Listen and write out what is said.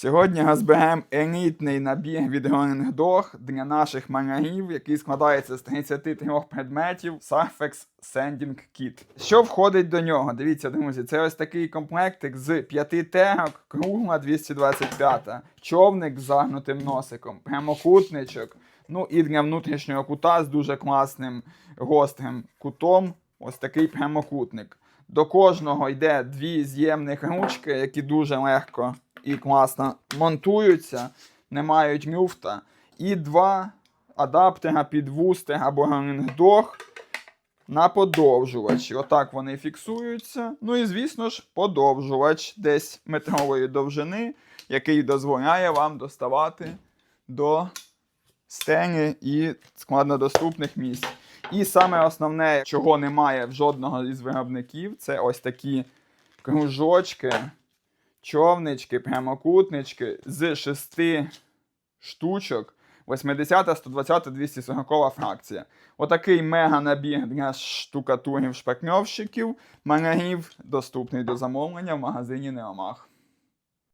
Сьогодні розберемо елітний набір від Running для наших малярів, який складається з 33 предметів Surfax Sanding Kit. Що входить до нього? Дивіться, друзі, це ось такий комплектик з 5 терок, кругла 225, човник з загнутим носиком, прямокутничок. Ну і для внутрішнього кута з дуже класним гострим кутом. Ось такий прямокутник. До кожного йде дві з'ємних ручки, які дуже легко і класно монтуються, не мають люфта. І два адаптера під вустер або ганингдог на подовжувач. Отак вони фіксуються. Ну і, звісно ж, подовжувач десь метрової довжини, який дозволяє вам доставати до стелі і складнодоступних місць. І саме основне, чого немає в жодного із виробників, це ось такі кружочки, човнички, прямокутнички з шести штучок. 80, 120, 240 фракція. Отакий мега набір для штукатурів шпакньовщиків. малярів, доступний до замовлення в магазині Неомах.